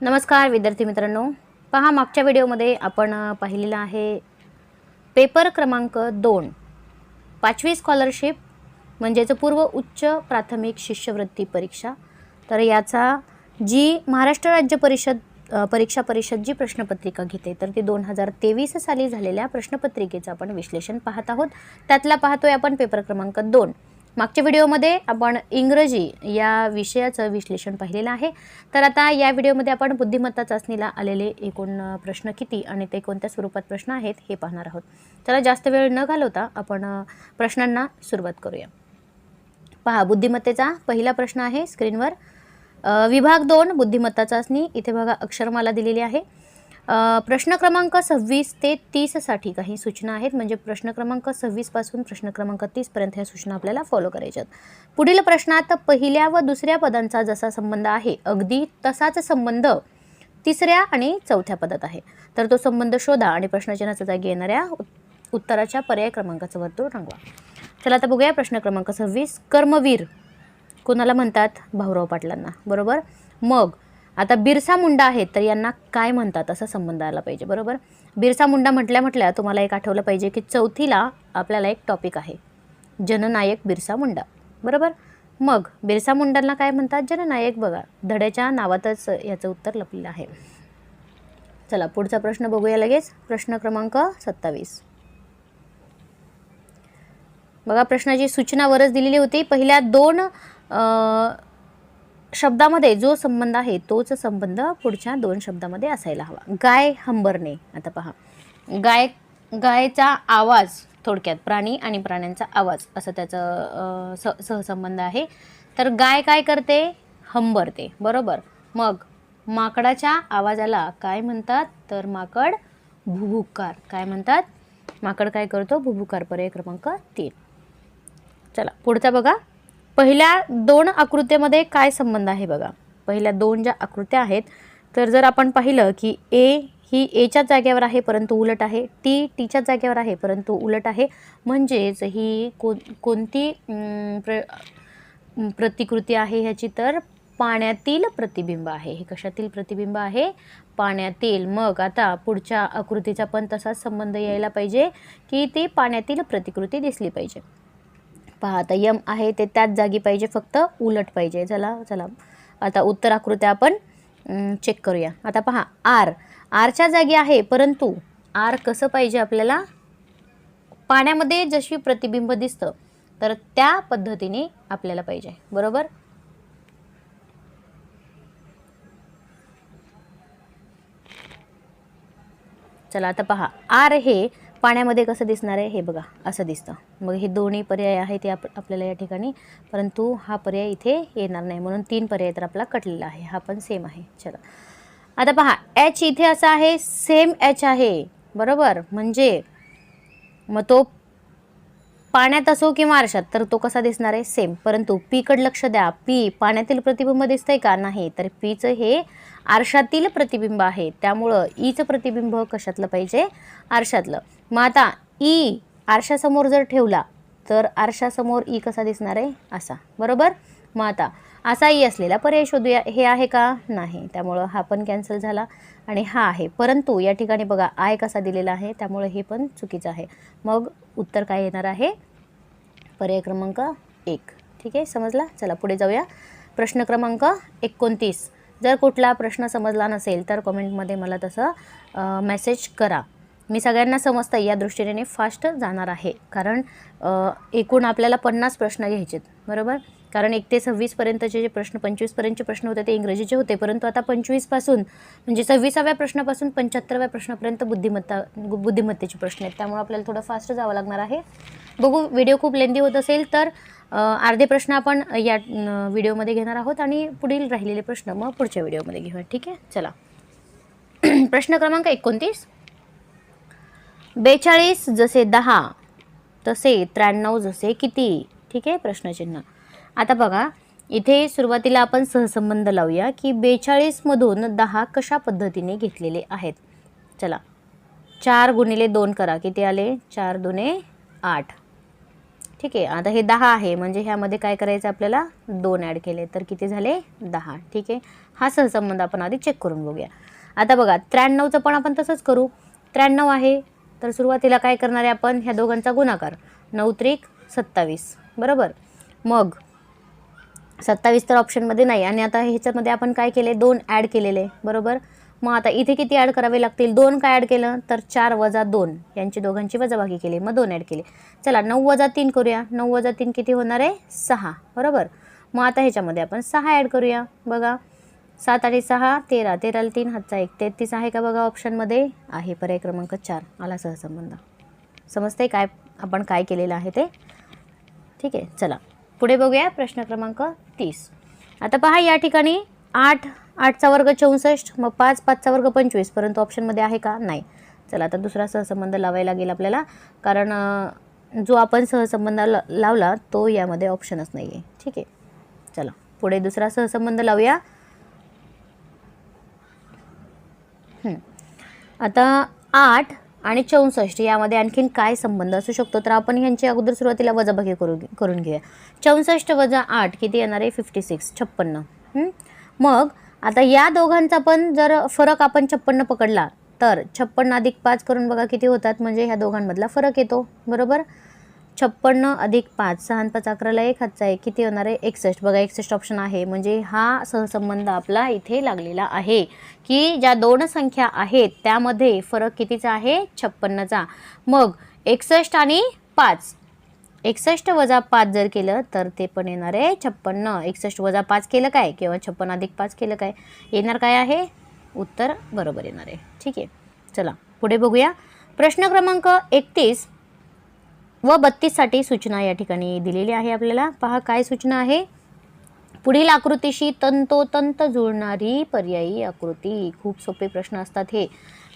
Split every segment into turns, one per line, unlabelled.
नमस्कार विद्यार्थी मित्रांनो. पहा मागच्या व्हिडिओमध्ये आपण पाहिलेलं आहे पेपर क्रमांक दोन. पाचवी स्कॉलरशिप म्हणजेच पूर्व उच्च प्राथमिक शिष्यवृत्ती परीक्षा. तर याचा जी महाराष्ट्र राज्य परिषद परीक्षा परिषद जी प्रश्नपत्रिका घेते तर ती दोन हजार तेवीस साली झालेल्या प्रश्नपत्रिकेचं आपण विश्लेषण पाहत आहोत. त्यातला पाहतोय आपण पेपर क्रमांक दोन. मागच्या व्हिडिओमध्ये आपण इंग्रजी या विषयाचं विश्लेषण पाहिलेलं आहे. तर आता या व्हिडिओमध्ये आपण बुद्धिमत्ता चाचणीला आलेले एकूण प्रश्न किती आणि ते कोणत्या स्वरूपात प्रश्न आहेत हे पाहणार आहोत. चला जास्त वेळ न घालवता आपण प्रश्नांना सुरुवात करूया. पहा बुद्धिमत्तेचा पहिला प्रश्न आहे स्क्रीनवर. विभाग दोन बुद्धिमत्ता चाचणी. इथे बघा अक्षरमाला दिलेली आहे. प्रश्न क्रमांक सव्वीस ते तीससाठी काही सूचना आहेत. म्हणजे प्रश्न क्रमांक सव्वीसपासून प्रश्न क्रमांक तीसपर्यंत ह्या सूचना आपल्याला फॉलो करायच्या आहेत पुढील प्रश्नात पहिल्या व दुसऱ्या पदांचा जसा संबंध आहे अगदी तसाच संबंध तिसऱ्या आणि चौथ्या पदात आहे. तर तो संबंध शोधा आणि प्रश्नचिन्हाच्या जागी येणाऱ्या उत्तराच्या पर्याय क्रमांकाचं वर्तुळ रंगवा. चला आता बघूया प्रश्न क्रमांक सव्वीस. कर्मवीर कोणाला म्हणतात? भाऊराव पाटलांना. बरोबर? मग आता बिरसा मुंडा आहेत तर यांना काय म्हणतात असा संबंध आला पाहिजे बरोबर? बिरसा मुंडा म्हटल्या म्हटल्या तुम्हाला एक आठवलं पाहिजे की चौथीला आपल्याला एक टॉपिक आहे जननायक बिरसा मुंडा बरोबर? मग बिरसा मुंडांना काय म्हणतात? जननायक बघा धड्याच्या नावातच याचं उत्तर लपलेलं आहे. चला पुढचा प्रश्न बघूया लगेच. प्रश्न क्रमांक सत्तावीस. बघा प्रश्नाची सूचना वरच दिलेली होती. पहिल्या दोन शब्दामध्ये जो संबंध आहे तोच संबंध पुढच्या दोन शब्दामध्ये असायला हवा. गाय हंबरणे आता पहा. गाय गायचा आवाज थोडक्यात प्राणी आणि प्राण्यांचा आवाज असं त्याचं स सहसंबंध आहे. तर गाय काय करते? हंबरते. बरोबर? मग माकडाच्या आवाजाला काय म्हणतात? तर माकड भुभुकार. काय म्हणतात? माकड काय करतो? भुभुकार पर्याय क्रमांक तीन. चला पुढचा बघा. पहिल्या दोन आकृत्यामध्ये काय संबंध आहे बघा? पहिल्या दोन ज्या आकृत्या आहेत तर जर आपण पाहिलं की ए ही एच्याच जागेवर आहे परंतु उलट आहे टी टीच्याच जागेवर आहे परंतु उलट आहे म्हणजेच ही कोण कोणती प्र प्रतिकृती आहे ह्याची तर पाण्यातील प्रतिबिंब आहे. हे कशातील प्रतिबिंब आहे? पाण्यातील. मग आता पुढच्या आकृतीचा पण तसाच संबंध यायला पाहिजे की ती पाण्यातील प्रतिकृती दिसली पाहिजे. पहा आता यम आहे ते त्याच जागी पाहिजे फक्त उलट पाहिजे. चला चला. आता उत्तर आकृत्या आपण चेक करूया. आता पहा आर. आरच्या जागी आहे परंतु आर कसं पाहिजे आपल्याला? पाण्यामध्ये जशी प्रतिबिंब दिसतं तर त्या पद्धतीने आपल्याला पाहिजे. बरोबर? चला आता पहा. आर हे पाण्यामध्ये कसं दिसणार आहे हे बघा असं दिसतं. मग हे दोन्ही पर्याय आहेत ते आप आपल्याला या ठिकाणी परंतु हा पर्याय इथे येणार नाही. म्हणून तीन पर्याय तर आपला कटलेला आहे. हा पण सेम आहे. चला. आता पहा एच इथे असा आहे सेम एच आहे. बरोबर? म्हणजे मग तो पाण्यात असो किंवा आरशात तर तो कसा दिसणार आहे? सेम परंतु पीकडे लक्ष द्या. पी पाण्यातील प्रतिबिंब दिसतंय का? नाही. तर पीचं हे आरशातील प्रतिबिंब आहे. त्यामुळं e ईचं प्रतिबिंब कशातलं पाहिजे? आरशातलं. मग आता ई आरशासमोर जर ठेवला तर आरशासमोर ई कसा दिसणार आहे? असा. बरोबर? मग आता असा ई असलेला पर्याय शोधूया. हे आहे का? नाही. त्यामुळं हा पण कॅन्सल झाला आणि हा आहे. परंतु या ठिकाणी बघा आय कसा दिलेला आहे? त्यामुळं हे पण चुकीचं आहे. मग उत्तर काय येणार आहे? पर्याय क्रमांक एक. ठीक आहे समजला? चला पुढे जाऊया. प्रश्न क्रमांक एकोणतीस. जर कुठला प्रश्न समजला नसेल तर कमेंटमध्ये मला तसं मेसेज करा. मी सगळ्यांना समजतं या दृष्टीने फास्ट जाणार आहे. कारण एकूण आपल्याला पन्नास प्रश्न घ्यायचेत. बरोबर? कारण एक ते सव्वीसपर्यंतचे जे प्रश्न पंचवीसपर्यंतचे प्रश्न होते ते इंग्रजीचे होते. परंतु आता पंचवीसपासून म्हणजे सव्वीसाव्या प्रश्नापासून पंच्याहत्तराव्या प्रश्नापर्यंत बुद्धिमत्ता बुद्धिमत्तेचे प्रश्न आहेत. त्यामुळे आपल्याला थोडं फास्ट जावं लागणार आहे. बघू व्हिडिओ खूप लेंदी होत असेल तर अर्धे प्रश्न आपण या व्हिडिओमध्ये घेणार आहोत आणि पुढील राहिलेले प्रश्न मग पुढच्या व्हिडिओमध्ये घेऊया. ठीक आहे? चला. प्रश्न क्रमांक एकोणतीस. बेचाळीस जसे दहा तसे त्र्याण्णव जसे किती? ठीक आहे? प्रश्नचिन्ह. आता बघा इथे सुरुवातीला आपण सहसंबंध लावूया की बेचाळीसमधून दहा कशा पद्धतीने घेतलेले आहेत. चला चार गुणिले दोन करा. किती आले? चार दुने आठ. ठीक आहे आता हे दहा आहे. म्हणजे ह्यामध्ये काय करायचं आपल्याला? दोन ॲड केले. तर किती झाले? दहा. ठीक आहे हा सहसंबंध आपण आधी चेक करून बघूया. आता बघा त्र्याण्णवचं पण आपण तसंच करू. त्र्याण्णव आहे तर सुरुवातीला काय करणार आहे आपण? ह्या दोघांचा गुणाकार. नऊ त्रिक सत्तावीस. बरोबर? मग सत्तावीस तर ऑप्शनमध्ये नाही. आणि आता ह्याच्यामध्ये आपण काय केले? दोन ॲड केलेले. बरोबर? मग आता इथे किती ॲड करावे लागतील? दोन काय ॲड केलं? तर चार वजा दोन. यांची दोघांची वजाबाकी केली. मग दोन ॲड केले. चला नऊ वजा तीन करूया. नऊ वजा तीन किती होणार आहे? सहा. बरोबर? मग आता ह्याच्यामध्ये आपण सहा ॲड करूया. बघा. सात आणि सहा तेरा. तेराला तीन हातचा एक. तेहतीस आहे का बघा ऑप्शनमध्ये आहे. पर्याय क्रमांक चार. आला सहसंबंध समजते काय? आपण काय केलेलं आहे ते? ठीक आहे. चला. पुढे बघूया प्रश्न क्रमांक तीस. आता पहा या ठिकाणी आठ आठचा वर्ग चौसष्ट मग पाच पाचचा वर्ग पंचवीस. परंतु ऑप्शनमध्ये आहे का? नाही. चला आता दुसरा सहसंबंध लावायला लागेल आपल्याला. कारण जो आपण सहसंबंध ला लावला तो यामध्ये ऑप्शनच नाही आहे ठीक आहे? चला पुढे दुसरा सहसंबंध लावूया. आता आठ आणि चौसष्ट यामध्ये आणखीन काय संबंध असू शकतो? तर आपण ह्यांची अगोदर सुरुवातीला वजाबाकी करू करून घेऊया. चौसष्ट वजा आठ किती येणार आहे? फिफ्टी सिक्स छप्पन्न मग आता या दोघांचा पण जर फरक आपण छप्पन्न पकडला तर छप्पन्न अधिक पाच करून बघा किती होतात? म्हणजे ह्या दोघांमधला फरक येतो. बरोबर? छप्पन्न अधिक पाच सहा आणि पाच अकराला एक हातचा आहे. किती होणार आहे? एकसष्ट. बघा एकसष्ट ऑप्शन आहे. म्हणजे हा सहसंबंध आपला इथे लागलेला आहे. की ज्या दोन संख्या आहेत त्यामध्ये फरक कितीचा आहे? छप्पन्नचा. मग एकसष्ट आणि पाच. एकसष्ट वजा पाच जर केलं तर ते पण येणार आहे छप्पन्न. एकसष्ट वजा पाच केलं काय? किंवा छप्पन्न अधिक पाच केलं काय? येणार काय आहे? उत्तर बरोबर येणार आहे. ठीक आहे. चला पुढे बघूया. प्रश्न क्रमांक एकतीस. व बत्तीससाठी सूचना या ठिकाणी दिलेली आहे आपल्याला. पहा काय सूचना आहे. पुढील आकृतीशी तंतोतंत जुळणारी पर्यायी आकृती. खूप सोपे प्रश्न असतात हे.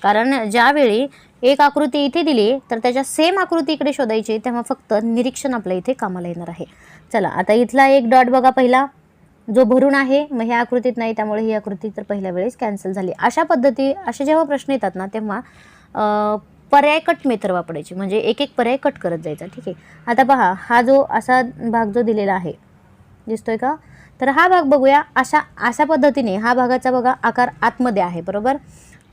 कारण ज्यावेळी एक आकृती इथे दिली तर त्याच्या सेम आकृती इकडे शोधायची तेव्हा फक्त निरीक्षण आपल्या इथे कामाला येणार आहे. चला आता इथला एक डॉट बघा पहिला. जो भरून आहे मग ह्या आकृतीत नाही त्यामुळे ही आकृती तर पहिल्या वेळेस कॅन्सल झाली. अशा पद्धती असे जेव्हा प्रश्न येतात ना तेव्हा पर्याय कट मेथड वापरायची. म्हणजे एक एक पर्याय कट करत जायचा. ठीक आहे? आता पहा हा जो असा भाग जो दिलेला आहे दिसतोय का? तर हा भाग बघूया. अशा अशा पद्धतीने हा भागाचा बघा आकार आतमध्ये आहे बरोबर?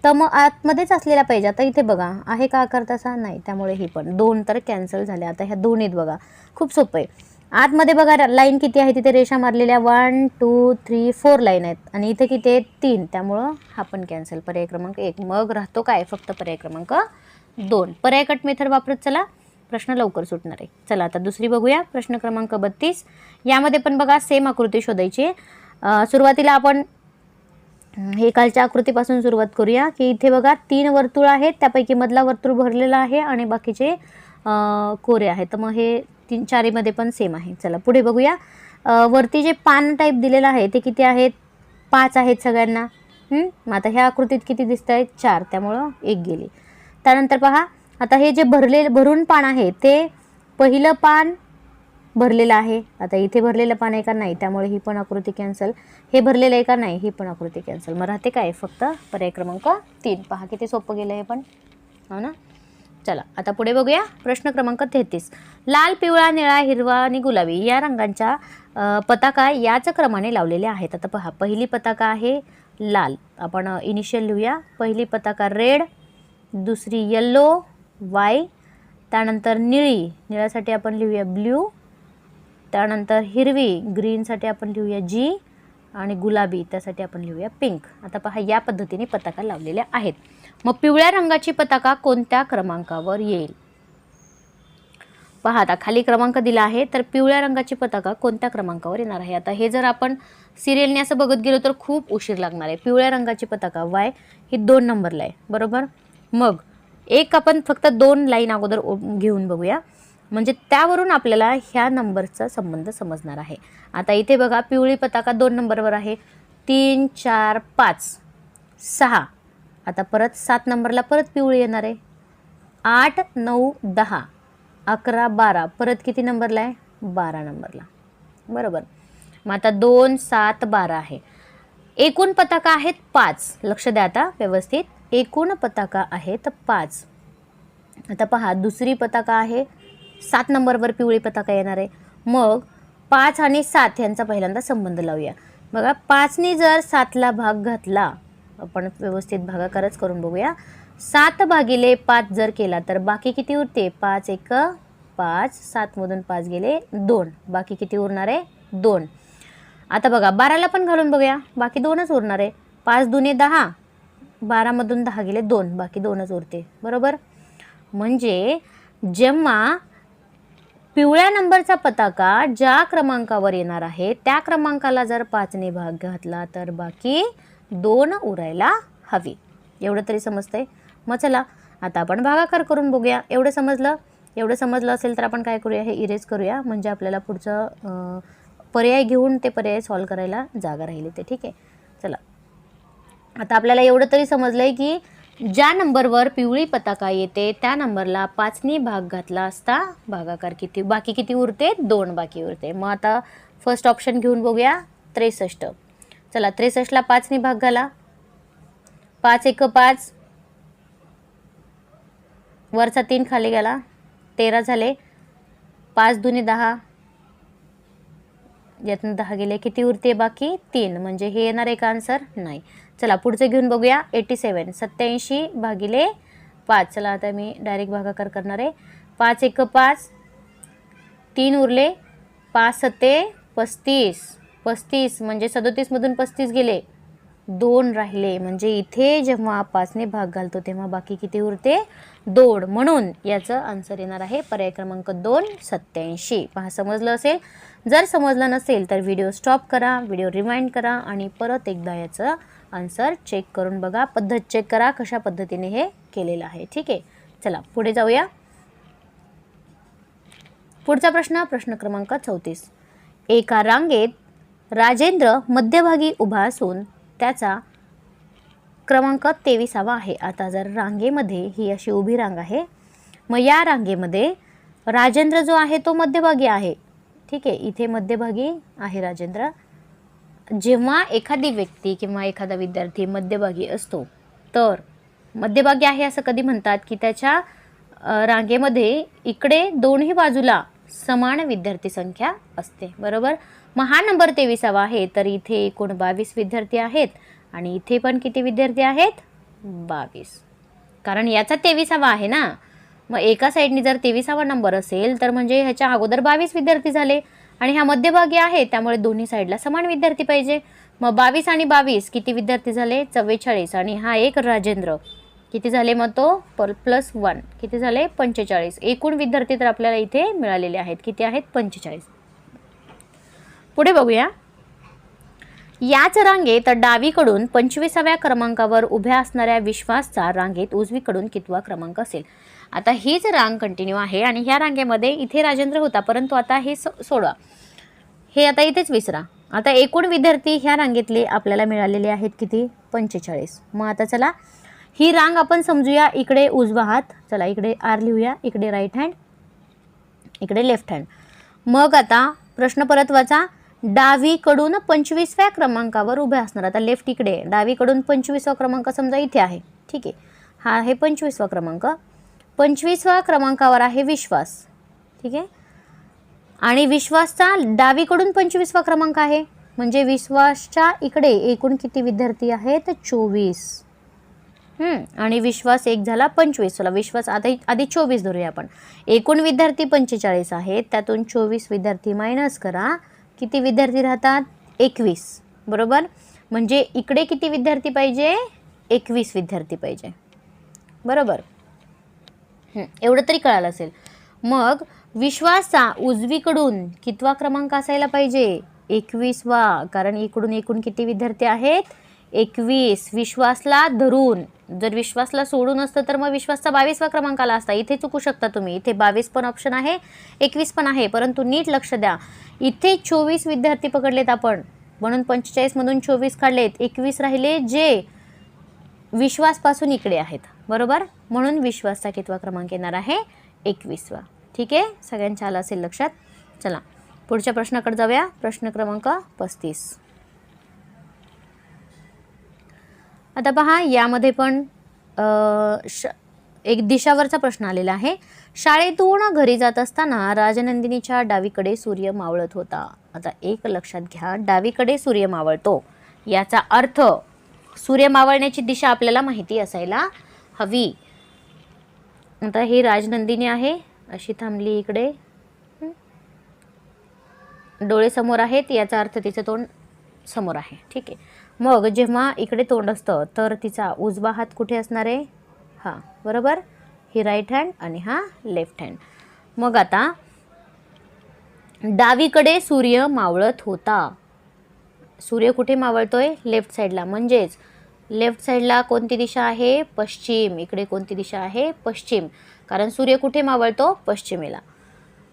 तर मग आतमध्येच असलेला पाहिजे आता इथे बघा. आहे का आकार तसा? नाही. त्यामुळे ही पण. दोन तर कॅन्सल झाले. आता ह्या दोन्हीत बघा. खूप सोपं आहे. आतमध्ये बघा लाईन किती आहे? तिथे रेषा मारलेल्या one two three four line आहेत. आणि इथे किती आहेत तीन. त्यामुळं हा पण कॅन्सल पर्याय क्रमांक एक. मग राहतो काय? फक्त पर्याय क्रमांक दोन. पर्याय कट मेथड वापरत चला. प्रश्न लवकर सुटणार आहे. चला आता दुसरी बघूया. प्रश्न क्रमांक बत्तीस. यामध्ये पण बघा सेम आकृती शोधायची आहे. सुरुवातीला आपण हे कालच्या आकृतीपासून सुरुवात करूया की इथे बघा तीन वर्तुळ आहेत. त्यापैकी मधला वर्तुळ भरलेला आहे आणि बाकीचे कोरे आहेत. तर मग हे तीन चारीमध्ये पण सेम आहे. चला पुढे बघूया. वरती जे पान टाईप दिलेलं आहे ते किती आहेत? पाच आहेत सगळ्यांना. मग आता ह्या आकृतीत किती दिसत आहेत चार. त्यामुळं एक गेली. त्यानंतर पहा आता हे जे भरले भरून पान आहे ते पहिलं पान भरलेलं आहे. आता इथे भरलेलं पान आहे का नाही? त्यामुळे ही पण आकृती कॅन्सल हे भरलेलं आहे का नाही? ही पण आकृती कॅन्सल मग राहते काय? फक्त पर्याय क्रमांक तीन. पहा किती सोपं गेलं हे पण. हो ना? चला आता पुढे बघूया. प्रश्न क्रमांक तेहतीस. लाल पिवळा निळा हिरवा आणि गुलाबी या रंगांच्या पताका याच क्रमाने लावलेल्या आहेत. आता पहा पहिली पताका आहे लाल. आपण इनिशियल लिहूया. पहिली पताका रेड दुसरी यल्लो वाय त्यानंतर निळी. निळ्यासाठी आपण लिहूया ब्ल्यू त्यानंतर हिरवी. ग्रीनसाठी आपण लिहूया जी आणि गुलाबी. त्यासाठी आपण लिहूया पिंक आता पहा या पद्धतीने पताका लावलेल्या आहेत. मग पिवळ्या रंगाची पताका कोणत्या क्रमांकावर येईल? पहा आता खाली क्रमांक दिला आहे तर पिवळ्या रंगाची पताका कोणत्या क्रमांकावर येणार आहे? आता हे जर आपण सिरियलने असं बघत गेलो तर खूप उशीर लागणार आहे. पिवळ्या रंगाची पताका वाय ही दोन नंबरला आहे बरोबर? मग एक आपण फक्त दोन लाईन अगोदर ओ- घेऊन बघूया. म्हणजे त्यावरून आपल्याला ह्या नंबरचा संबंध समजणार आहे. आता इथे बघा पिवळी पताका दोन नंबरवर आहे. तीन चार पाच सहा. आता परत सात नंबरला परत पिवळी येणार आहे. आठ नऊ दहा अकरा बारा. परत किती नंबरला आहे? बारा नंबरला बरोबर. मग आता दोन सात बारा आहे. एकूण पताका आहेत पाच. लक्ष द्या आता व्यवस्थित. एकूण पताका आहेत पाच. आता पहा दुसरी पताका आहे. सात नंबरवर पिवळी पताका येणार आहे. मग पाच आणि सात यांचा पहिल्यांदा संबंध लावूया. बघा पाचने जर सातला भाग घातला आपण व्यवस्थित भागाकारच करून बघूया. सात भागिले पाच जर केला तर बाकी किती उरते? पाच एक पाच. सातमधून पाच गेले दोन. बाकी किती उरणार आहे? दोन. आता बघा बाराला पण घालून बघूया. बाकी दोनच उरणार आहे. पाच दुने दहा बारामधून दहा गेले दोन. बाकी दोनच उरते बरोबर? म्हणजे जेव्हा पिवळ्या नंबरचा पताका ज्या क्रमांकावर येणार आहे त्या क्रमांकाला जर पाचने भाग घातला तर बाकी दोन उरायला हवी. एवढं तरी समजतंय? मग चला आता आपण भागाकार करून बघूया. एवढं समजलं? एवढं समजलं असेल तर आपण काय करूया? हे इरेज करूया. म्हणजे आपल्याला पुढचं पर्याय घेऊन ते पर्याय सॉल्व करायला जागा राहिली ते. ठीक आहे? चला. आता आपल्याला एवढं तरी समजलं आहे की ज्या नंबरवर पिवळी पताका येते त्या नंबरला पाचनी भाग घातला असता भागाकार किती बाकी किती उरते? दोन बाकी उरते. मग आता फर्स्ट ऑप्शन घेऊन बघूया. त्रेसष्ट. चला त्रेसष्टला पाचनी भाग घाला. पाच एक पाच. वरचा तीन खाली गेला तेरा झाले. पाच दुने दहा. यातून दहा गेले. किती उरते बाकी? तीन. म्हणजे हे येणार आहे का आन्सर नाही. चला पुढचं घेऊन बघूया. एटी सेवन सत्याऐंशी भागिले पाच. चला आता मी डायरेक्ट भागाकार करणार आहे. पाच एक पाच. तीन उरले. पाच सत्ते पस्तीस. पस्तीस म्हणजे सदोतीसमधून पस्तीस गेले. दोन राहिले. म्हणजे इथे जेव्हा पाचने भाग घालतो तेव्हा बाकी किती उरते? दोन. म्हणून याचं आन्सर येणार आहे पर्याय क्रमांक दोन सत्याऐंशी. पहा समजलं असेल? जर समजलं नसेल तर व्हिडिओ स्टॉप करा व्हिडिओ रिमाइंड करा आणि परत एकदा याचं आन्सर चेक करून बघा. पद्धत चेक करा कशा पद्धतीने हे केलेलं आहे. ठीक आहे? चला पुढे जाऊया. पुढचा प्रश्न प्रश्न क्रमांक चौतीस. एका रांगेत राजेंद्र मध्यभागी उभा असून त्याचा क्रमांक तेविसावा आहे. आता जर रांगेमध्ये ही अशी उभी रांग आहे मग या रांगेमध्ये राजेंद्र जो आहे तो मध्यभागी आहे. ठीक आहे? इथे मध्यभागी आहे राजेंद्र. जेव्हा एखादी व्यक्ती किंवा एखादा विद्यार्थी मध्यभागी असतो तर मध्यभागी आहे असं कधी म्हणतात की त्याच्या रांगेमध्ये इकडे दोन्ही बाजूला समान विद्यार्थी संख्या असते. बरोबर? मग हा नंबर तेविसावा आहे तर इथे एकूण बावीस विद्यार्थी आहेत आणि इथे पण किती विद्यार्थी आहेत? बावीस. कारण याचा तेविसावा आहे ना. मग एका साईडनी जर तेविसावा नंबर असेल तर म्हणजे ह्याच्या अगोदर बावीस विद्यार्थी झाले. आणि ह्या मध्यभागी आहे त्यामुळे दोन्ही साईडला समान विद्यार्थी पाहिजे. मग बावीस आणि बावीस किती विद्यार्थी झाले? चव्वेचाळीस. आणि हा एक राजेंद्र. किती झाले मग तो? पर प्लस वन. किती झाले? पंचेचाळीस. एकूण विद्यार्थी तर आपल्याला इथे मिळालेले आहेत. किती आहेत? पंचेचाळीस. पुढे बघूया. याच रांगेत डावीकडून पंचवीसाव्या क्रमांकावर उभ्या असणाऱ्या विश्वासचा रांगेत उजवीकडून कितवा क्रमांक असेल? आता हीच रांग कंटिन्यू आहे आणि ह्या रांगेमध्ये इथे राजेंद्र होता परंतु आता हे सो सोडवा. हे आता इथेच विसरा. आता एकूण विद्यार्थी ह्या रांगेतले आपल्याला मिळालेले आहेत किती? पंचेचाळीस. मग आता चला ही रांग आपण समजूया इकडे उजवा हात. चला इकडे आर लिहूया इकडे राईट हँड इकडे लेफ्ट हँड मग आता प्रश्न परत वाचा. डावीकडून पंचवीसव्या क्रमांकावर उभे असणार. आता लेफ्ट इकडे. डावीकडून पंचवीसवा क्रमांक समजा इथे आहे. ठीक आहे. हा आहे पंचवीसवा क्रमांक. पंचवीसव्या क्रमांकावर आहे विश्वास. ठीक आहे? आणि विश्वासचा डावीकडून पंचवीसवा क्रमांक आहे. म्हणजे विश्वासच्या इकडे एकूण किती विद्यार्थी आहेत? चोवीस. आणि विश्वास एक झाला पंचवीस. चला विश्वास आता आधी चोवीस धरूया आपण. एकूण विद्यार्थी पंचेचाळीस आहेत. त्यातून चोवीस विद्यार्थी मायनस करा. किती विद्यार्थी राहतात? एकवीस. बरोबर? म्हणजे इकडे किती विद्यार्थी पाहिजे? एकवीस विद्यार्थी पाहिजे. बरोबर? एवढं तरी कळालं असेल. मग विश्वासचा उजवीकडून कितवा क्रमांक असायला पाहिजे? एकवीसवा. कारण इकडून एकूण किती विद्यार्थी आहेत? एकवीस. विश्वासला धरून. जर विश्वासला सोडून असतं तर मग विश्वासचा बावीसवा क्रमांक आला असता. इथे चुकू शकता तुम्ही. इथे बावीस पण ऑप्शन आहे एकवीस पण आहे. परंतु नीट लक्ष द्या. इथे चोवीस विद्यार्थी पकडलेत आपण. म्हणून पंचेचाळीसमधून चोवीस काढलेत. एकवीस राहिले जे विश्वासपासून इकडे आहेत. बरोबर? म्हणून विश्वासचा कितवा क्रमांक येणार आहे? एकवीसवा. ठीक आहे? सगळ्यांच्या आलं असेल लक्षात? चला पुढच्या प्रश्नाकडे जाऊया. प्रश्न क्रमांक पस्तीस. आता पहा यामध्ये पण श एक दिशावरचा प्रश्न आलेला आहे. शाळेतून घरी जात असताना राजनंदिनीच्या डावीकडे सूर्य मावळत होता. आता एक लक्षात घ्या डावीकडे सूर्य मावळतो. याचा अर्थ सूर्य मावळण्याची दिशा आपल्याला माहिती असायला हवी. आता ही राजनंदिनी आहे. अशी थांबली इकडे. डोळे समोर आहेत याचा अर्थ तिचं तोंड समोर आहे. ठीक आहे. मग जेव्हा इकडे तोंड असतं तर तिचा उजवा हात कुठे असणार आहे? हां बरोबर? ही राईट हँड आणि हा लेफ्ट हँड मग आता डावीकडे सूर्य मावळत होता. सूर्य कुठे मावळतोय? लेफ्ट साईडला म्हणजेच लेफ्ट साईडला कोणती दिशा आहे? पश्चिम. इकडे कोणती दिशा आहे? पश्चिम. कारण सूर्य कुठे मावळतो? पश्चिमेला.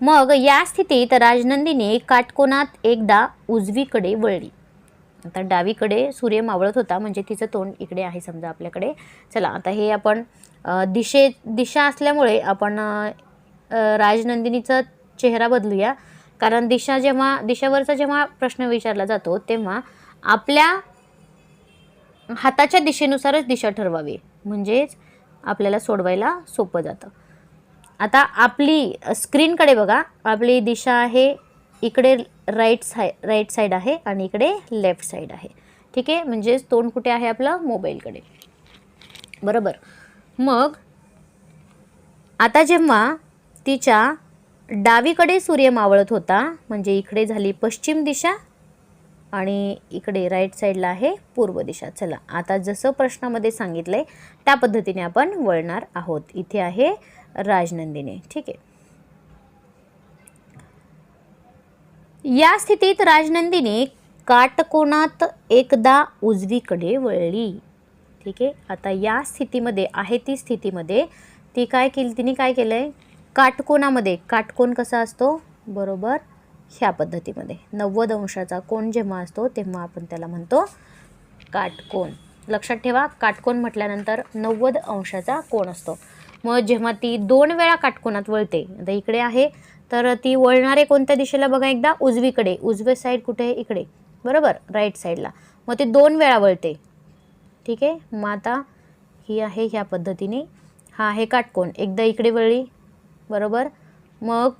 मग या स्थितीत राजनंदिनी काटकोनात एकदा उजवीकडे वळली. आता डावीकडे सूर्य मावळत होता म्हणजे तिचं तोंड इकडे आहे समजा आपल्याकडे. चला आता हे आपण दिशे दिशा असल्यामुळे आपण राजनंदिनीचा चेहरा बदलूया. कारण दिशा जेव्हा दिशेवरचा जेव्हा प्रश्न विचारला जातो तेव्हा आपल्या हाताच्या दिशेनुसारच दिशा ठरवावी. म्हणजेच आपल्याला सोडवायला सोपं जातं. आता आपली स्क्रीनकडे बघा. आपली दिशा आहे इकडे राईट साय राईट साईड आहे आणि इकडे लेफ्ट साईड आहे. ठीक आहे? म्हणजेच तोंड कुठे आहे आपलं? मोबाईलकडे. बरोबर? मग आता जेव्हा तिच्या डावीकडे सूर्य मावळत होता म्हणजे इकडे झाली पश्चिम दिशा आणि इकडे राईट साईडला आहे पूर्व दिशा. चला आता जसं प्रश्नामध्ये सांगितलं आहे त्या पद्धतीने आपण वळणार आहोत. इथे आहे राजनंदिनी. ठीक आहे. या स्थितीत राजनंदिनी काटकोणात एकदा उजवीकडे वळली. ठीक आहे? आता या स्थितीमध्ये आहे ती स्थितीमध्ये ती काय केली तिने काय केलं आहे काटकोणामध्ये काटकोन कसा असतो? बरोबर. ह्या पद्धतीमध्ये. नव्वद अंशाचा कोण जेव्हा असतो तेव्हा आपण त्याला म्हणतो काटकोन. लक्षात ठेवा काटकोन म्हटल्यानंतर नव्वद अंशाचा कोण असतो. मग जेव्हा ती दोन वेळा काटकोनात वळते आता इकडे आहे तर ती वळणारे कोणत्या दिशेला बघा एकदा? उजवीकडे. उजवे साईड कुठे आहे? इकडे. बरोबर? राईट साईडला मग ती दोन वेळा वळते. ठीक आहे? मग आता ही आहे ह्या पद्धतीने. हा आहे काटकोन. एकदा इकडे वळली. बरोबर? मग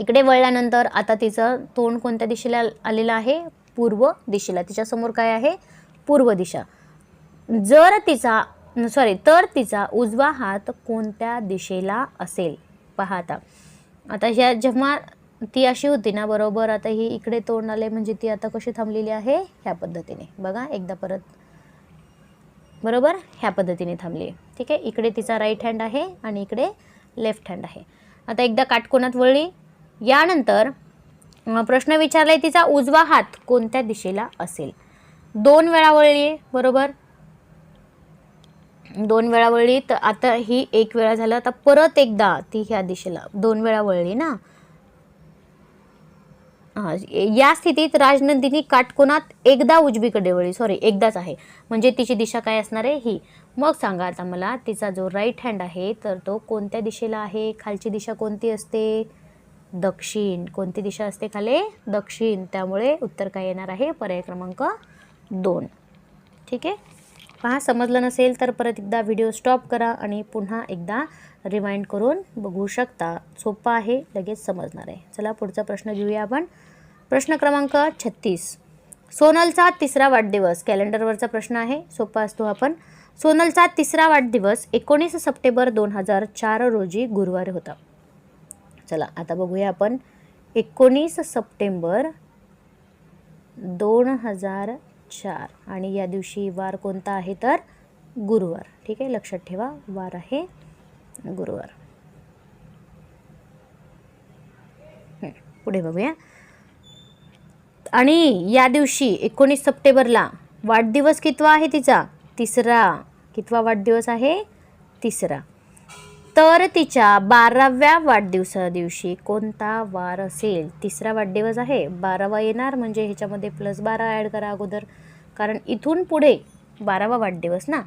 इकडे वळल्यानंतर आता तिचं तोंड कोणत्या दिशेला आलेलं आहे? पूर्व दिशेला. तिच्यासमोर काय आहे? पूर्व दिशा. जर तिचा सॉरी तर तिचा उजवा हात कोणत्या दिशेला असेल? पहा आता. आता ह्या जेव्हा ती अशी होती ना बरोबर आता ही इकडे तोंड आले म्हणजे ती आता कशी थांबलेली आहे? ह्या पद्धतीने. बघा एकदा परत. बरोबर? ह्या पद्धतीने थांबली आहे. ठीक आहे? इकडे तिचा राईट हँड आहे आणि इकडे लेफ्ट हँड आहे. आता एकदा काटकोनात वळली. यानंतर प्रश्न विचारलाय तिचा उजवा हात कोणत्या दिशेला असेल? दोन वेळा वळली बरोबर? दोन वेळा वळली तर आता ही एक वेळा झाला आता परत एकदा ती ह्या दिशेला दोन वेळा वळली ना? या स्थितीत राजनंदिनी काटकोनात एकदा उजवीकडे वळली सॉरी एकदाच आहे. म्हणजे तिची दिशा काय असणार आहे? ही. मग सांगा आता मला तिचा जो राईट हँड आहे तर तो कोणत्या दिशेला आहे? खालची दिशा कोणती असते? दक्षिण. कोणती दिशा असते खाली? दक्षिण. त्यामुळे उत्तर काय येणार आहे? पर्याय क्रमांक दोन. ठीक आहे? पहा समजलं नसेल तर परत एकदा व्हिडिओ स्टॉप करा आणि पुन्हा एकदा रिमाइंड करून बघू शकता. सोपा आहे लगेच समजणार आहे. चला पुढचा प्रश्न घेऊया आपण. प्रश्न क्रमांक छत्तीस. सोनलचा तिसरा वाढदिवस. कॅलेंडरवरचा प्रश्न आहे. सोपा असतो आपण. सोनलचा तिसरा वाढदिवस एकोणीस सप्टेंबर दोन हजार चार रोजी गुरुवारी होता. चला आता बघूया आपण. एकोणीस सप्टेंबर दोन हजार चार. आणि या दिवशी वार कोणता आहे तर गुरुवार. ठीक आहे लक्षात ठेवा वार आहे गुरुवार. पुढे बघूया. आणि या दिवशी एकोणीस सप्टेंबरला वाढदिवस कितवा आहे तिचा? तिसरा. कितवा वाढदिवस आहे? तिसरा. तर तिच्या बाराव्या वाढदिवसा दिवशी कोणता वार असेल? तिसरा वाढदिवस आहे. बारावा येणार म्हणजे ह्याच्यामध्ये प्लस बारा ॲड करा अगोदर. कारण इथून पुढे बारावा वाढदिवस ना?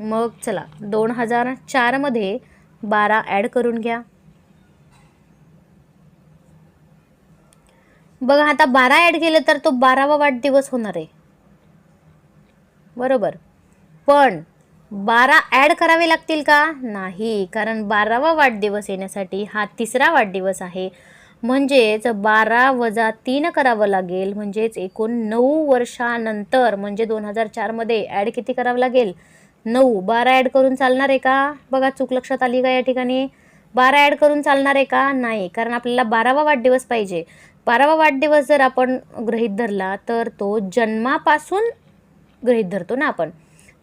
मग चला दोन हजार चारमध्ये बारा ॲड करून घ्या. बघा आता बारा ॲड केलं तर तो बारावा वाढदिवस होणार आहे. बरोबर. पण बारा ॲड करावे लागतील का? नाही कारण बारावा वाढदिवस येण्यासाठी हा तिसरा वाढदिवस आहे. म्हणजेच बारा वजा तीन करावं लागेल म्हणजेच एकूण नऊ वर्षानंतर म्हणजे दोन हजार चारमध्ये ॲड किती करावं लागेल? नऊ. बारा ॲड करून चालणार आहे का? बघा चूक लक्षात आली का या ठिकाणी? बारा ॲड करून चालणार आहे का? नाही कारण आपल्याला बारावा वाढदिवस पाहिजे. बारावा वाढदिवस जर आपण गृहीत धरला तर तो जन्मापासून गृहीत धरतो ना आपण.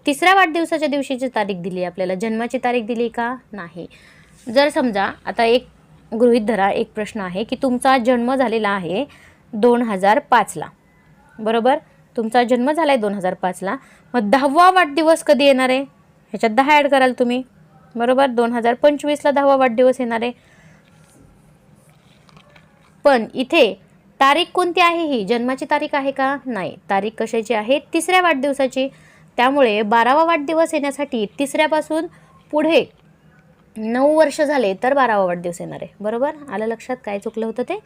तिसऱ्या वाढदिवसाच्या दिवशीची तारीख दिली आपल्याला. जन्माची तारीख दिली का? नाही. जर समजा आता एक गृहित धरा एक प्रश्न आहे की तुमचा जन्म झालेला आहे दोन हजार पाचला. बरोबर? तुमचा जन्म झाला आहे दोन हजार पाचला. मग दहावा वाढदिवस कधी येणार आहे? ह्याच्यात दहा ॲड कराल तुम्ही. बरोबर? दोन हजार पंचवीसला दहावा वाढदिवस येणार आहे. पण इथे तारीख कोणती आहे ही? जन्माची तारीख आहे का? नाही. तारीख कशाची आहे? तिसऱ्या वाढदिवसाची. त्यामुळे बारावा वाढदिवस येण्यासाठी तिसऱ्यापासून पुढे नऊ वर्ष झाले तर बारावा वाढदिवस येणार आहे. बरोबर? आलं लक्षात? काय चुकलं होतं ते?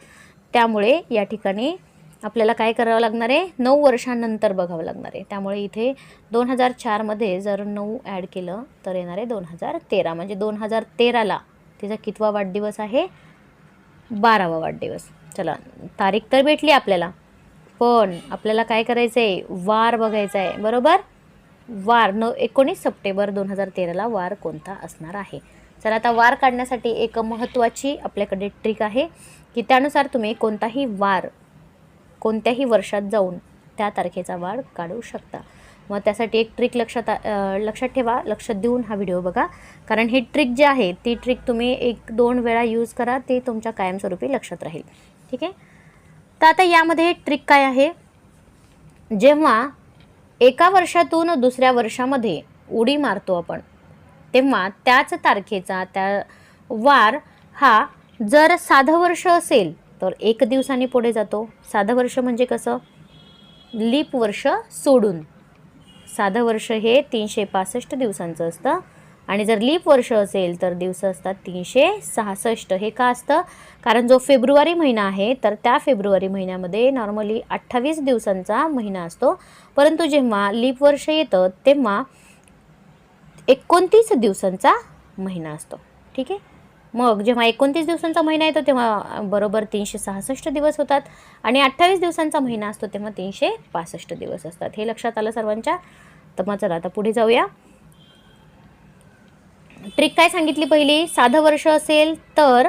त्यामुळे या ठिकाणी आपल्याला काय करावं लागणार आहे? नऊ वर्षांनंतर बघावं लागणार आहे. त्यामुळे इथे दोन हजार चारमध्ये जर नऊ ॲड केलं तर येणार आहे दोन हजार तेरा. म्हणजे दोन हजार तेराला तिचा कितवा वाढदिवस आहे? बारावा वाढदिवस. चला तारीख तर भेटली आपल्याला. पण आपल्याला काय करायचं आहे वार बघायचा आहे बरोबर? वार न एकोणीस सप्टेंबर दोन हजार तेराला वार कोणता असणार आहे? तर आता वार काढण्यासाठी एक महत्त्वाची आपल्याकडे ट्रिक आहे की त्यानुसार तुम्ही कोणताही वार कोणत्याही वर्षात जाऊन त्या तारखेचा वार काढू शकता. मग त्यासाठी एक ट्रिक लक्षात लक्षात ठेवा लक्ष देऊन हा व्हिडिओ बघा. कारण ही ट्रिक जी आहे ती ट्रिक तुम्ही एक दोन वेळा यूज करा ते तुमच्या कायमस्वरूपी लक्षात राहील. ठीक आहे? तर आता यामध्ये ट्रिक काय आहे? जेव्हा एका वर्षातून दुसऱ्या वर्षामध्ये उडी मारतो आपण. तेव्हा त्याच तारखेचा त्या वार हा जर साधं वर्ष असेल तर एक दिवसाने पुढे जातो. साधं वर्ष म्हणजे कसं? लीप वर्ष सोडून. साधं वर्ष हे तीनशे पासष्ट दिवसांचं असतं. आणि जर लीप वर्ष असेल तर दिवस असतात तीनशे सहासष्ट. हे का असतं? कारण जो फेब्रुवारी महिना आहे तर त्या फेब्रुवारी महिन्यामध्ये नॉर्मली अठ्ठावीस दिवसांचा महिना असतो. परंतु जेव्हा लीप वर्ष येतं तेव्हा एकोणतीस दिवसांचा महिना असतो. ठीक आहे? मग जेव्हा एकोणतीस दिवसांचा महिना येतो तेव्हा बरोबर तीनशे सहासष्ट दिवस होतात. आणि अठ्ठावीस दिवसांचा महिना असतो तेव्हा तीनशे पासष्ट दिवस असतात. हे लक्षात आलं सर्वांच्या? तर मग चला आता पुढे जाऊया. ट्रिक काय सांगितली पहिली? साधं वर्ष असेल तर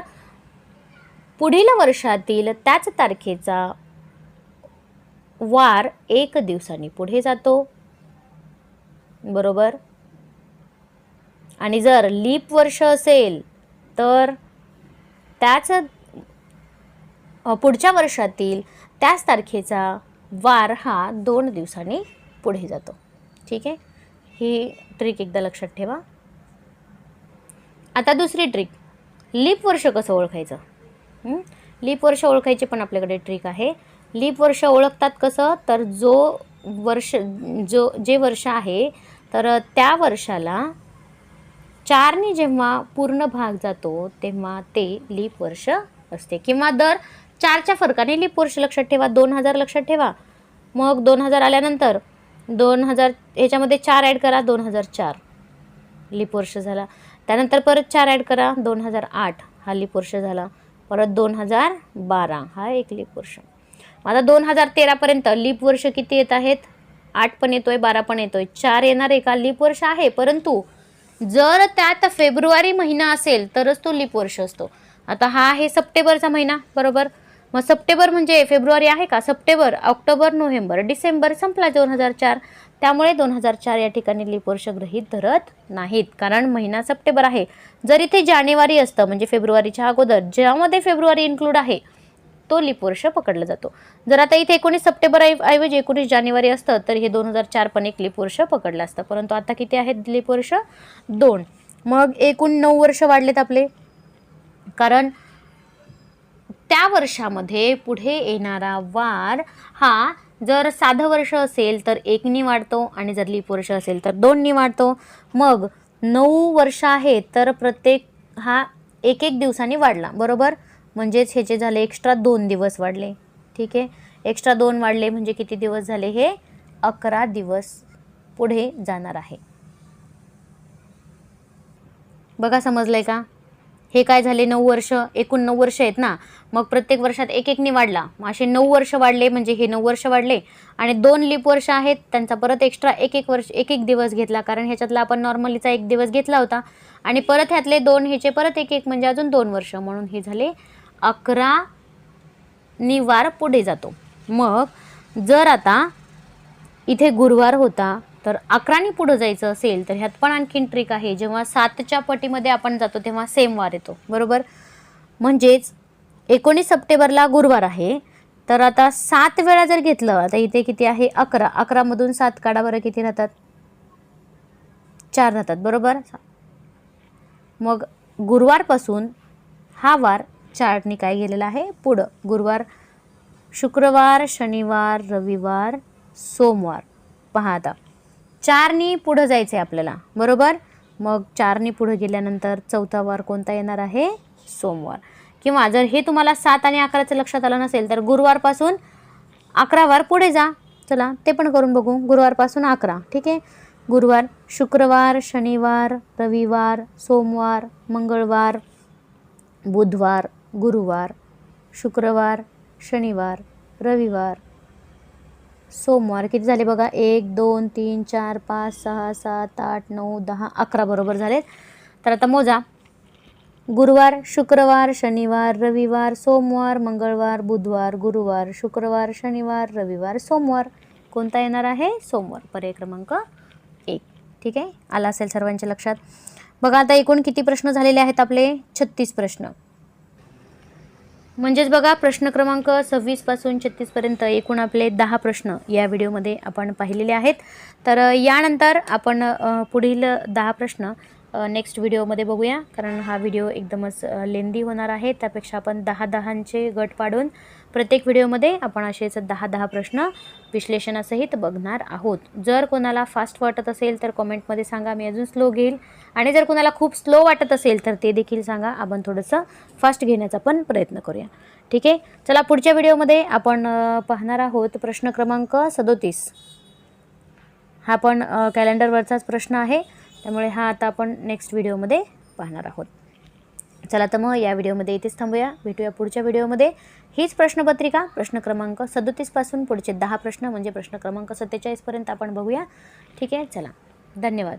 पुढील वर्षातील त्याच तारखेचा वार एक दिवसांनी पुढे जातो. बरोबर? आणि जर लीप वर्ष असेल तर त्याच पुढच्या वर्षातील त्याच तारखेचा वार हा दोन दिवसांनी पुढे जातो. ठीक आहे? ही ट्रिक एकदा लक्षात ठेवा. आता दुसरी ट्रिक लीप वर्ष कसं ओळखायचं? लीप वर्ष ओळखायची पण आपल्याकडे ट्रिक आहे. लीप वर्ष ओळखतात कसं? तर जो वर्ष जो जे वर्ष आहे तर त्या वर्षाला चारने जेव्हा पूर्ण भाग जातो तेव्हा ते लीप वर्ष असते. किंवा दर चारच्या फरकाने लीप वर्ष लक्षात ठेवा दोन हजार लक्षात ठेवा. मग दोन हजार आल्यानंतर दोन हजार ह्याच्यामध्ये चार ॲड करा दोन हजार चार. लीप वर्ष झाला. त्यानंतर परत चार ॲड करा. दोन हजार आठ हा लीप वर्ष झाला. परत दोन हजार बारा हा एक लिप वर्ष. आता दोन हजार तेरापर्यंत लीप वर्ष किती येत आहेत? आठ पण येतोय बारा पण येतोय. चार येणार आहे का लीप वर्ष आहे. परंतु जर त्यात फेब्रुवारी महिना असेल तरच तो लीप वर्ष असतो. आता हा आहे सप्टेंबरचा महिना बरोबर? मग सप्टेंबर म्हणजे फेब्रुवारी आहे का? सप्टेंबर ऑक्टोबर नोव्हेंबर डिसेंबर संपला दोन हजार चार. त्यामुळे दोन हजार चार या ठिकाणी लीप वर्ष गृहीत धरत नाहीत. कारण महिना सप्टेंबर आहे. जर इथे जानेवारी असतं म्हणजे फेब्रुवारीच्या अगोदर ज्यामध्ये फेब्रुवारी इन्क्लूड आहे तो लीप वर्ष पकडला जातो. जर आता इथे एकोणीस सप्टेंबर ऐवजी एकोणीस जानेवारी असतं तर हे दोन हजार चार पण एक लीप वर्ष पकडलं असतं. परंतु आता किती आहेत लीप वर्ष? दोन. मग एकूण नऊ वर्ष वाढलेत आपले. कारण त्या वर्षामध्ये पुढे येणारा वार हा जर साधं वर्ष असेल तर एकनी वाढतो आणि जर लीप वर्ष असेल तर दोननी वाढतो. मग नऊ वर्ष आहे तर प्रत्येक हा एक एक दिवसांनी वाढला बरोबर? म्हणजेच ह्याचे झाले एक्स्ट्रा दोन दिवस वाढले. ठीक आहे? एक्स्ट्रा दोन वाढले म्हणजे किती दिवस झाले हे? अकरा दिवस पुढे जाणार आहे. बघा समजलं आहे का? हे काय झाले? नऊ वर्ष एकूण नऊ वर्ष आहेत ना? मग प्रत्येक वर्षात एक एकने वाढला. मग असे नऊ वर्ष वाढले म्हणजे हे नऊ वर्ष वाढले. आणि दोन लीप वर्ष आहेत त्यांचा परत एक्स्ट्रा एक एक वर्ष एक एक दिवस घेतला. कारण ह्याच्यातला आपण नॉर्मलीचा एक दिवस घेतला होता. आणि परत ह्यातले दोन ह्याचे परत एक एक म्हणजे अजून दोन वर्ष. म्हणून हे झाले अकरा निवार पुढे जातो. मग जर आता इथे गुरुवार होता तर अकरानी पुढं जायचं असेल तर ह्यात पण आणखीन ट्रिक आहे. जेव्हा सातच्या पटीमध्ये आपण जातो तेव्हा सेम वार येतो. बरोबर? म्हणजेच एकोणीस सप्टेंबरला गुरुवार आहे. तर आता सात वेळा जर घेतलं आता इथे किती आहे? अकरा. अकरामधून सात काढा बरं किती राहतात? चार राहतात. बरोबर? मग गुरुवारपासून हा वार चारनी काय गेलेला आहे? पुढं. गुरुवार शुक्रवार शनिवार रविवार सोमवार. पहा आता. चारनी पुढं जायचं आहे आपल्याला. बरोबर? मग चारनी पुढं गेल्यानंतर चौथा वार कोणता येणार आहे? सोमवार. किंवा जर हे तुम्हाला सात आणि अकराचं लक्षात आलं नसेल तर गुरुवारपासून अकरा वार पुढे जा. चला ते पण करून बघू. गुरुवारपासून अकरा. ठीक आहे? गुरुवार शुक्रवार शनिवार रविवार सोमवार मंगळवार बुधवार गुरुवार शुक्रवार शनिवार रविवार सोमवार किती झाले बघा? एक दोन तीन चार पाच सहा सात आठ नऊ दहा अकरा बरोबर झालेत. तर आता मोजा. गुरुवार शुक्रवार शनिवार रविवार सोमवार मंगळवार बुधवार गुरुवार शुक्रवार शनिवार रविवार सोमवार. कोणता येणार आहे? सोमवार. पर्याय क्रमांक एक. ठीक आहे? आला असेल सर्वांच्या लक्षात. बघा आता एकूण किती प्रश्न झालेले आहेत आपले? छत्तीस प्रश्न. म्हणजेच बघा प्रश्न क्रमांक सव्वीसपासून छत्तीसपर्यंत एकूण आपले दहा प्रश्न या व्हिडिओमध्ये आपण पाहिलेले आहेत. तर यानंतर आपण पुढील दहा प्रश्न नेक्स्ट व्हिडिओमध्ये बघूया. कारण हा व्हिडिओ एकदमच लेंदी होणार आहे. त्यापेक्षा आपण दहा दहांचे गट पाडून प्रत्येक व्हिडिओमध्ये आपण असेच दहा दहा प्रश्न विश्लेषणासहित बघणार आहोत. जर कोणाला फास्ट वाटत असेल तर कमेंटमध्ये सांगा. मी अजून स्लो घेईल. आणि जर कोणाला खूप स्लो वाटत असेल तर ते देखील सांगा. आपण थोडंसं फास्ट घेण्याचा पण प्रयत्न करूया. ठीक आहे? चला पुढच्या व्हिडिओमध्ये आपण पाहणार आहोत प्रश्न क्रमांक सदोतीस. हा पण कॅलेंडरवरचाच प्रश्न आहे. त्यामुळे हा आता आपण नेक्स्ट व्हिडिओमध्ये पाहणार आहोत. चला तर मग या व्हिडिओमध्ये इथेच थांबूया. भेटूया पुढच्या व्हिडिओमध्ये हीच प्रश्नपत्रिका प्रश्न क्रमांक सदोतीसपासून पुढचे दहा प्रश्न म्हणजे प्रश्न क्रमांक सत्तेचाळीसपर्यंत आपण बघूया. ठीक आहे चला. धन्यवाद.